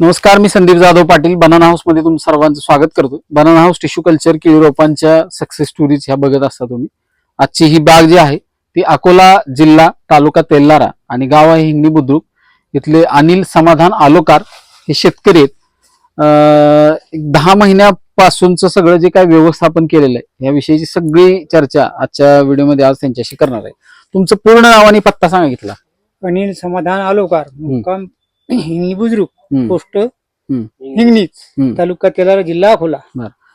नमस्कार मी संदीप जाधव पाटील. बनाना हाऊसमध्ये तुमचं सर्वांचं स्वागत करतो बनाना हाऊस टिश्यू कल्चर केळी रोपांच्या सक्सेस स्टोरीज ह्या बघत असता तुम्ही. आजची ही बाग जी आहे ती अकोला जिल्हा तालुका तेल्लारा आणि गाव आहे हिंगणी बुद्रुक. इथले अनिल समाधान आलोकार हे शेतकरी आहेत. दहा महिन्यापासूनचं सगळं जे काय व्यवस्थापन केलेलं आहे याविषयीची सगळी चर्चा आजच्या व्हिडिओमध्ये आज त्यांच्याशी करणार आहे. तुमचं पूर्ण नाव आणि पत्ता सांगितला अनिल समाधान आलोकार मुक्काम हिंगणी हम्म. पोस्ट हम्म. हिंगणीच हम्म. तालुका तेलारा जिल्हा अकोला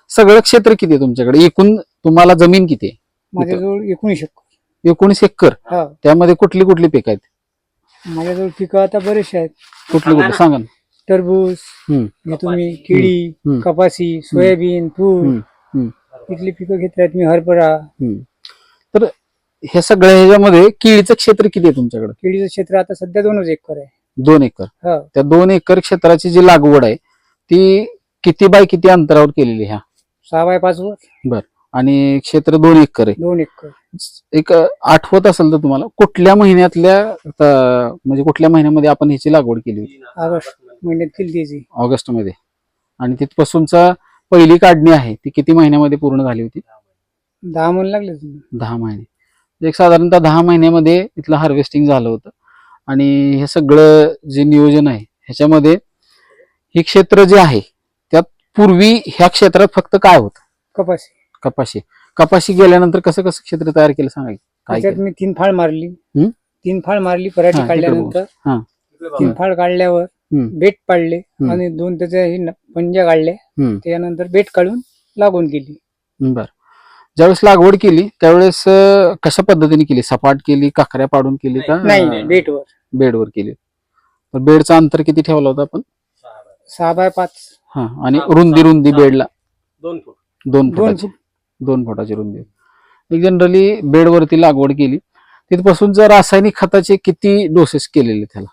सगळं क्षेत्र किती आहे तुमच्याकडे एकूण तुम्हाला जमीन किती आहे माझ्याजवळ एकोणीस एकर एकोणीस एकर हा त्यामध्ये कुठली कुठली पिकं आहेत माझ्याजवळ पिकं आता बरेचसे आहेत कुठली कुठली सांगा ना. टरबूज हम्म. तुम्ही केळी. कपासी सोयाबीन तूर हम्म. इथली पिकं घेतल्यात मी हरभरा हम्म. तर हे सगळ्या ह्याच्यामध्ये केळीचं क्षेत्र किती आहे तुमच्याकडे केळीचं क्षेत्र आता सध्या दोनच एकर आहे दोन एकर. हा. त्या दोन एकर क्षेत्राची जी लागवड आहे ती किती बाय किती अंतरावर केलेली ह्या सहा बाय पाच वर? आणि क्षेत्र दोन एकर आहे. दोन एकर. एक अं, आठवत असेल तर तुम्हाला कुठल्या महिन्यातल्या म्हणजे कुठल्या महिन्यामध्ये आपण ह्याची लागवड केली होती? ऑगस्ट महिन्यात केली त्याची. ऑगस्टमध्ये आणि तिथपासूनचा पहिली काढणी आहे ती किती महिन्यामध्ये पूर्ण झाली होती? दहा महिने लागले तुम्ही दहा महिने. एक साधारणतः दहा महिन्यामध्ये इथलं हार्वेस्टिंग झालं होतं. आणि हे सगळं जे नियोजन आहे ह्याच्यामध्ये हे क्षेत्र जे आहे त्यात पूर्वी ह्या क्षेत्रात फक्त काय होतं कपासी कपाशी कपाशी गेल्यानंतर कसं कसं क्षेत्र तयार केलं सांगा की. काय त्याच्यात केलं? मी तीन फाळ मारली? तीन फाळ मारली पराठी हा, इकडे काढल्यानंतर हा. तीन फाळ काढल्यावर. बेट पाडले. आणि दोन त्याच्या हे न- पंजा काढले हम्म. त्यानंतर बेट काढून लागून गेली बर ज्यावेळेस लागवड केली त्यावेळेस अं, कशा पद्धतीने केली? सपाट केली काकऱ्या पाडून केली का? नाही बेटवर बेडवर. केली. तर बेडचं अंतर किती ठेवलं होतं आपण? सहा बाय पाच. हा आणि रुंदी रुंदी बेडला? दोन फूट. दोन दोन फुटाची. फूट. दोन फुटाची रुंदी. एक जनरली बेडवरती लागवड केली तिथपासून जर रासायनिक खताचे किती डोसेस केलेले त्याला?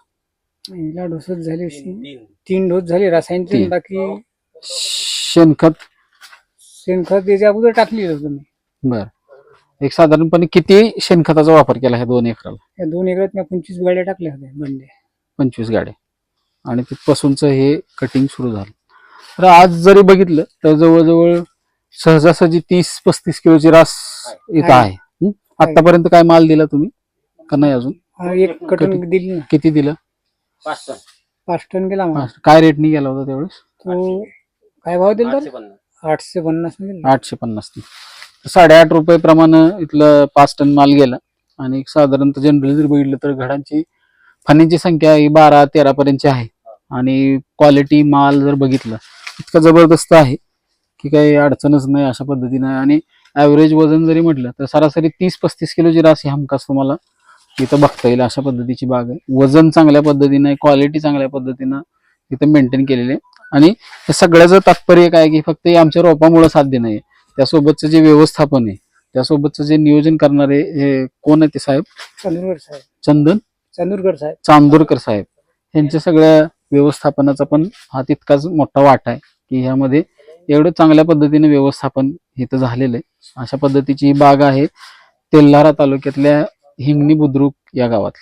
हिला डोसच झाले अशी. तीन. तीन डोस झाले रासायनिक तीन. बाकी शेणखत? शेणखत त्याच्या अगोदर टाकली होतं मी. बर. एक साधारणपणे किती शेणखताचा वापर केला ह्या दोन एकराला? या दोन एकरात मी पंचवीस गाड्या टाकल्या होत्या बंडे. पंचवीस गाड्या. आणि तिथपासूनच हे कटिंग सुरू झालं. तर आज जरी बघितलं तर जवळजवळ सहजासहजी तीस पस्तीस किलोची रास इथं आहे. आहे. हं? आतापर्यंत काय माल दिला तुम्ही? का नाही अजून? हा, एक कटून दिली ना. किती दिलं? पाच टन. पाच टन गेला मला. काय रेटनी गेला होता त्यावेळेस? तो काय भाव दिला? आठशे तर पन्नास. आठशे पन्नास ने दिला. आठशे पन्नास साडेआठ रुपये प्रमाणे इथलं पाच टन माल गेला. आणि साधारणतः जनरली जर बघितलं तर घडांची फण्यांची संख्या ही बारा तेरा पर्यंतची आहे. आणि क्वालिटी माल जर बघितलं इतका जबरदस्त आहे की काही अडचणच नाही अशा पद्धतीनं. आणि ॲव्हरेज वजन जरी म्हटलं तर सरासरी तीस पस्तीस किलोची रास ही हमखास तुम्हाला इथं बघता येईल अशा पद्धतीची बाग आहे. वजन चांगल्या पद्धतीनं आहे क्वालिटी चांगल्या पद्धतीनं इथं मेंटेन केलेली आहे. आणि हे सगळ्याचं तात्पर्य काय की फक्त हे आमच्या रोपामुळं साध्य नाही त्यासोबतचं जे व्यवस्थापन आहे त्यासोबतचं जे नियोजन करणारे हे कोण आहे ते साहेब? चांदूरकर साहेब. चंदन? चांदूरकर साहेब. चांदोरकर साहेब. यांच्या सगळ्या व्यवस्थापनाचा पण हा तितकाच मोठा वाटा आहे की ह्यामध्ये एवढं चांगल्या पद्धतीने व्यवस्थापन इथं झालेलं आहे. अशा पद्धतीची ही बाग आहे तेल्हारा तालुक्यातल्या हिंगणी बुद्रुक या गावात